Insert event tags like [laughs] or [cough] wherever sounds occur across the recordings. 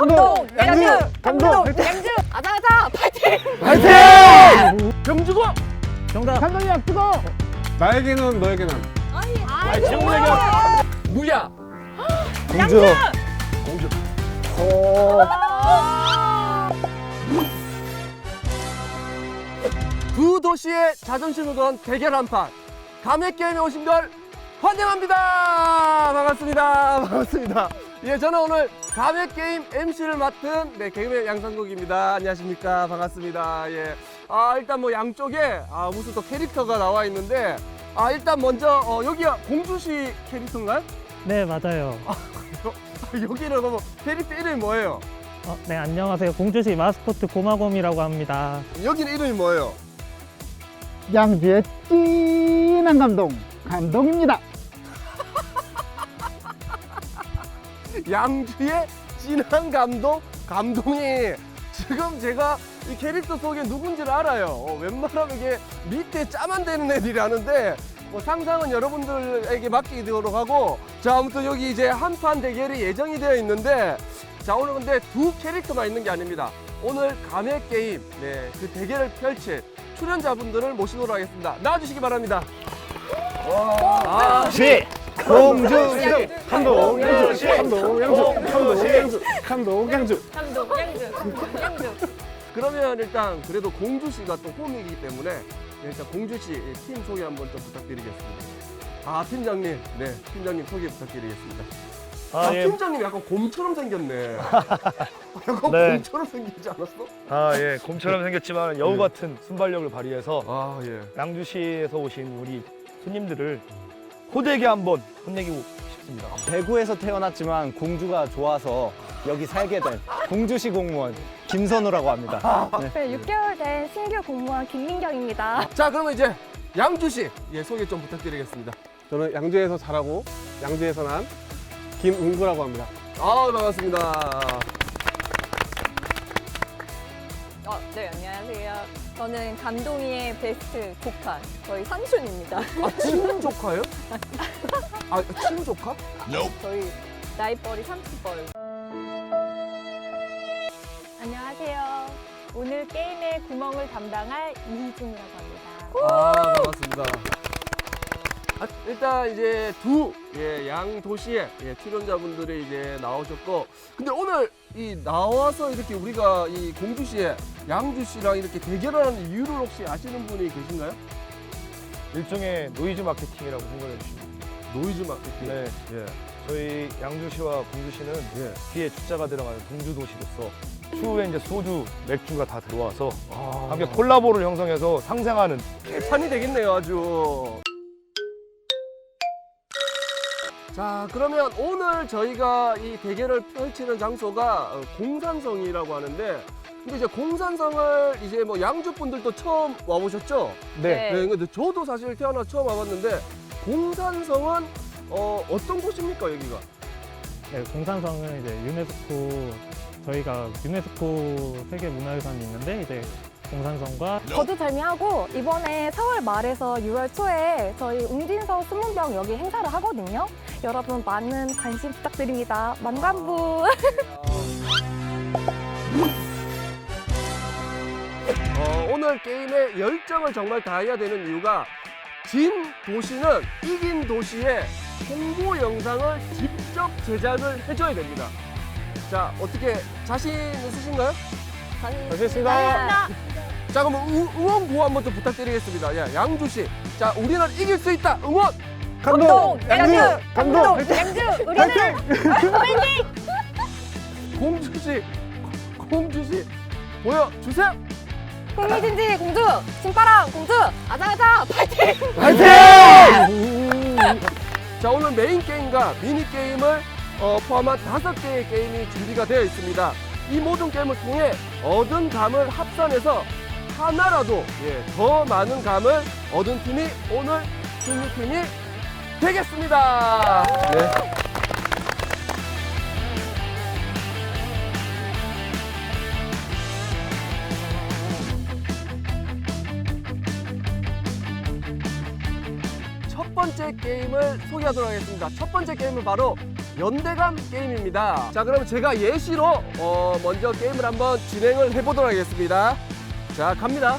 감동! 양주! 감동! 양주! 아자아자! 파이팅! 화이팅! 경주고 정답. 감독님 뜨거. 나에게는 너에게는 아, 지웅에게 무야 공주. 공주 두 도시의 자존심을 건 대결 한판 감액 게임에 오신 걸 환영합니다 반갑습니다 반갑습니다 예 저는 오늘 감액 게임 MC를 맡은 네 개그맨 양상국입니다 안녕하십니까 반갑습니다 예 아 일단 뭐 양쪽에 아 무슨 또 캐릭터가 나와 있는데 아 일단 먼저 어, 여기가 공주시 캐릭터인가요? 네, 맞아요. 여기는 뭐 캐릭터 이름이 뭐예요? 어, 네, 안녕하세요. 공주시 마스코트 고마곰이라고 합니다. 여기는 이름이 뭐예요? 양주의 진한 감동. 감동입니다. 양주의 진한 감동 감동이 지금 제가 이 캐릭터 속에 누군지를 알아요. 어, 웬만하면 이게 밑에 짜만 되는 애들이 아는데 뭐 상상은 여러분들에게 맡기도록 하고 자 아무튼 여기 이제 한판 대결이 예정이 되어 있는데 자 오늘 근데 두 캐릭터만 있는 게 아닙니다. 오늘 감액 게임 네, 그 대결을 펼칠 출연자분들을 모시도록 하겠습니다. 나와주시기 바랍니다. 아, 시. 공주. 감동. 양주. 감동. 양주. 감동. 양주. 감동. 양주. 감동! 양주! 양주! 그러면 일단 그래도 공주 씨가 또 홈이기 때문에 일단 공주 씨 팀 소개 한번 좀 부탁드리겠습니다. 아 팀장님, 네 팀장님 소개 부탁드리겠습니다. 아, 아, 예. 팀장님 약간 곰처럼 생겼네. 약간 네. 곰처럼 생기지 않았어? 아, 예. 곰처럼 생겼지만 여우 예. 같은 순발력을 발휘해서 아 예. 양주시에서 오신 우리 손님들을 호되게 한번 혼내기고 싶습니다. 대구에서 태어났지만 공주가 좋아서 여기 살게 된 공주시 공무원 김선우라고 합니다. 네. 네, 6개월 된 신규 공무원 김민경입니다. 자 그러면 이제 양주 씨 예, 소개 좀 부탁드리겠습니다. 저는 양주에서 자라고 양주에서 난 김은구라고 합니다. 아 반갑습니다. 어, 네, 안녕하세요. 저는 감동이의 베스트 조카, 저희 삼촌입니다. 아 친구 [laughs] 조카예요? 아 친구 조카? 저희 나이뻘이 삼촌뻘. 안녕하세요. 오늘 게임의 구멍을 담당할 이희준이라고 합니다. 아 반갑습니다. 아, 일단 이제 두 예, 양 도시의 예, 출연자분들이 이제 나오셨고 근데 오늘 이 나와서 이렇게 우리가 이 공주시에 양주시랑 이렇게 대결하는 이유를 혹시 아시는 분이 계신가요? 일종의 노이즈 마케팅이라고 생각해 주시면. 노이즈 마케팅. 네. 예. 저희 양주시와 공주시는 예. 뒤에 주자가 들어가는 동주 도시로서 추후에 이제 소주, 맥주가 다 들어와서 아, 함께 콜라보를 형성해서 상생하는 개판이 되겠네요, 아주. 자, 그러면 오늘 저희가 이 대결을 펼치는 장소가 어, 공산성이라고 하는데, 근데 이제 공산성을 이제 뭐 양주 분들도 처음 와보셨죠? 네. 네, 근데 저도 사실 태어나 처음 와봤는데, 공산성은 어, 어떤 곳입니까, 여기가? 네, 공산성은 이제 유네스코 저희가 유네스코 세계 문화유산이 있는데 이제 공산성과 거두절미하고 이번에 4월 말에서 6월 초에 저희 웅진서 수문병 여기 행사를 하거든요. 여러분 많은 관심 부탁드립니다. 만관부. 오늘 게임의 열정을 정말 다해야 되는 이유가 진 도시는 이긴 도시의 홍보 영상을 직접 제작을 해줘야 됩니다. 자, 어떻게 자신 있으신가요? 알겠습니다. 자, 그럼 우- 응원 구호 한번 좀 부탁드리겠습니다. 예, 양주시. 자, 우리는 이길 수 있다. 응원! 감동. 양주. 감동. 양주. 우리는 공주시, [laughs] 공주시. 보여주세요! 흥미진지 공주, 신바람 공주, 아자아자 파이팅! 자 오늘 메인 게임과 미니 게임을 어, 포함한 다섯 개의 게임이 준비가 되어 있습니다. 이 모든 게임을 통해 얻은 감을 합산해서 하나라도 예, 더 많은 감을 얻은 팀이 오늘 승리팀이 되겠습니다. 네. 번째 게임을 소개하도록 하겠습니다. 첫 번째 게임은 바로 연대감 게임입니다. 자, 그럼 제가 예시로 어, 먼저 게임을 한번 진행을 해보도록 하겠습니다. 자, 갑니다.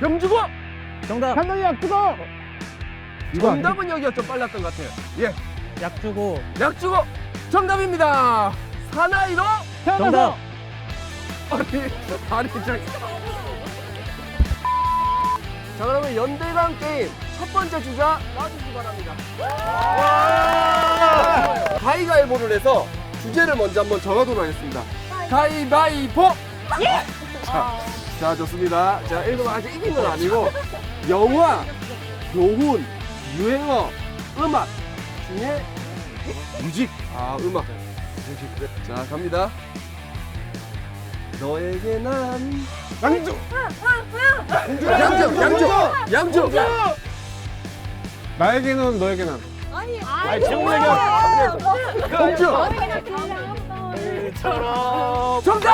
병주고 정답 한동이 약주고 이거 아니 정답은 여기가 좀 빨랐던 것 같아요. 예, 약 주고 약주고 정답입니다. 사나이로 정답 아니, 아니, 저. 자, 그러면 연대강 게임 첫 번째 주자 놔주시기 바랍니다. 가위가위보를 해서 주제를 먼저 한번 정하도록 하겠습니다. 가위바위보! 자, 자, 좋습니다. 자, 이거 아직 이긴 건 아니고, 영화, 교훈, 유행어, 음악 중에 뮤직. 아, 음악. 뮤직. 자, 갑니다. 너에게 난 양주 양주 양주 양주 나에게는 너에게는. 아니 제목 얘기야 공주 처럼 정답!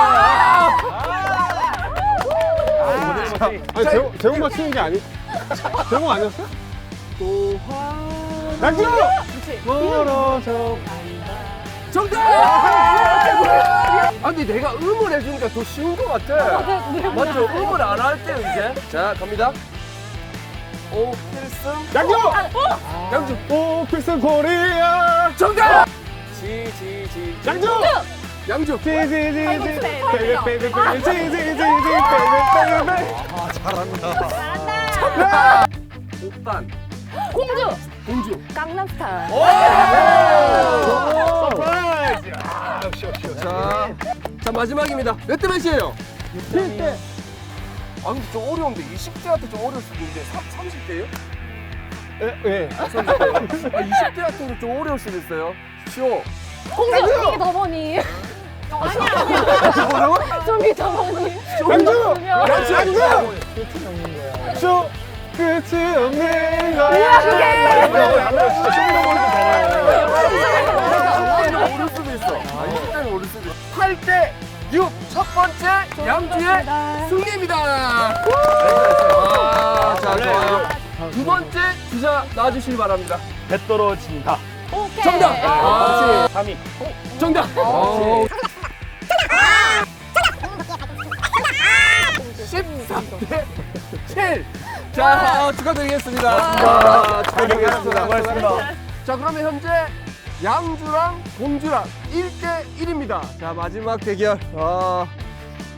아니 제목, 제목 맞추는 게 아니 제목 아니었어? 약주 멀어져 정답! 아 근데 내가 음을 해주니까 더 쉬운 것 같아. 맞죠? 음을 안 할 때 이제. 자 갑니다 오 필승 약주 양주 오 필승 코리아 정답 지지지 양주 양주 지지지지 베이비 베이비 베이비 지지지지 베이비 베이비 오빤 공주! 공주 강남스타일. 서프라이즈 자, 자 마지막입니다. 몇 대 몇이에요? 7대. 아 근데 좀 어려운데 20대한테 좀 어려울 수도 있는데 30대요? 예아 20대한테는 좀 어려울 수도 있어요. 쉬워. 공주! 이게 더머니. 뭐라고? 좀비 더머니. 양주 양주 양주. 쇼 끝이 없는 거야 아, 20대는 오를 수도 있어. 아 20대는 오를 수도 있어. 8대 6. 첫 번째 양주의 승리입니다. 아, 자 좋아요. 두 번째 주자 나와주시기 바랍니다. 배 떨어진다. 오케이. 정답. 아, 3위. 정답. 어. 13대 7. 자, 어, 축하드리겠습니다. 아, 축하드리겠습니다. 수고하셨습니다. 자, 그러면 현재 양주랑 공주랑 1대 1입니다. 자, 마지막 대결. 어,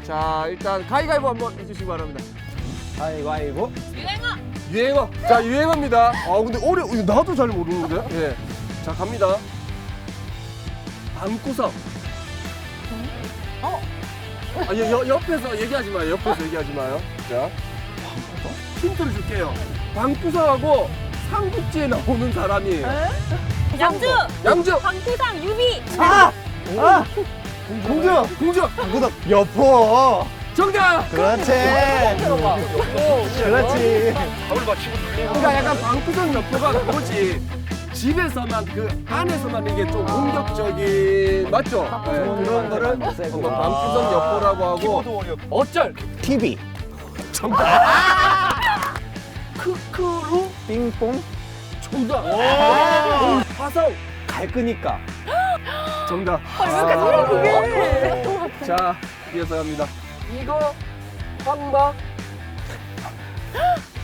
자, 일단 가위가위보 한번 해주시기 바랍니다. 가위바위보 유행어. 자, 유행어입니다. 아, 근데 어려, 이거 나도 잘 모르는데? [laughs] 예. 자, 갑니다. 방구석. 어? 아, 여, 여, 옆에서 얘기하지 마요. 옆에서 얘기하지 마요. 자. 힌트를 줄게요. 방구석하고 삼국지에 나오는 사람이에요. 양주! 양주! 방구상 유비! 공주! 공주! 여포 정답! 그렇지 그렇지 그러니까 약간 방구석 여포가 그거지. 집에서만 그 안에서만 이게 좀 공격적인 맞죠? 네, 그런 거를 어, 방구석 여포라고 하고 어쩔 TV 크크루 빙뽕 정답. 화성 갈 끄니까. [gasps] 정답. 아, 그게. 자 이어서 갑니다. 이거 황마 [gasps]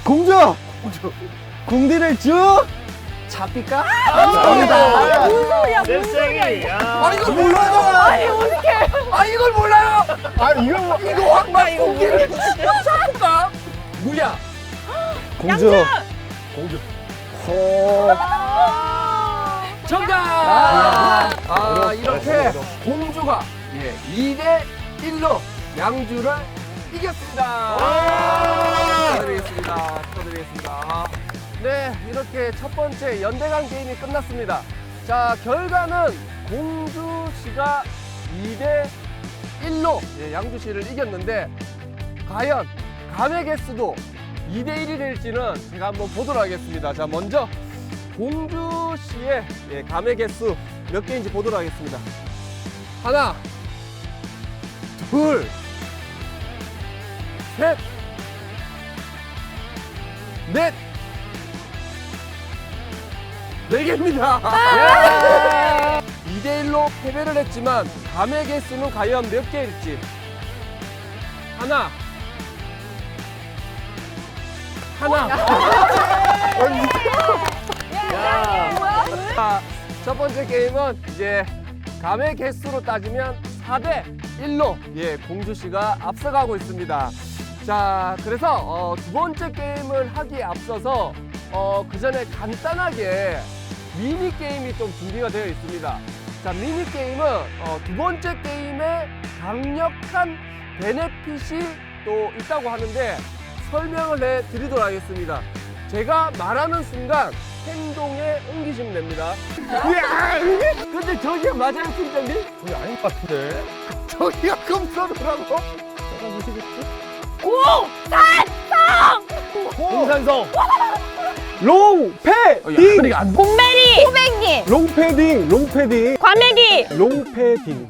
공주! 공주. 궁디를 쭉 잡힐까? 무슨 소리야, 무슨 소리야. 아 이걸 몰라요. 아니, 어떡해. 아 이걸 몰라요. 아 이거 뭐 이거 황마 공기를 잡을까? 무야. [gasps] 공주 정답! 아 이렇게 공주가 예. 2대 1로 양주를 이겼습니다. 축하드리겠습니다. 축하드리겠습니다. 네 이렇게 첫 번째 연대강 게임이 끝났습니다. 자 결과는 공주 씨가 2대 1로 예, 양주 씨를 이겼는데 과연 감의 개수도 2대 1이 될지는 제가 한번 보도록 하겠습니다 자 먼저 공주 씨의 예, 감의 개수 몇 개인지 보도록 하겠습니다. 하나, 둘, 셋, 넷, 4개입니다. 2대1로 패배를 했지만 감의 개수는 과연 몇 개일지. 하나. 하나. 자, 첫 번째 게임은 이제 감의 개수로 따지면 4대 1로 예, 공주 씨가 앞서가고 있습니다. 자, 그래서 어, 두 번째 게임을 하기에 앞서서 어, 그 전에 간단하게 미니 게임이 좀 준비가 되어 있습니다. 자, 미니 게임은 어, 두 번째 게임에 강력한 베네핏이 또 있다고 하는데 설명을 해 드리도록 하겠습니다. 제가 말하는 순간 행동에 옮기시면 됩니다. 근데 저기가 맞아요, 팀장님? 그게 아닌 것 같은데. 저기가 금서로라고? 공산성. 롱, 패, 딩! 안 곰메리, 호백님, 롱 패딩, 롱 패딩, 과메기, 롱 패딩.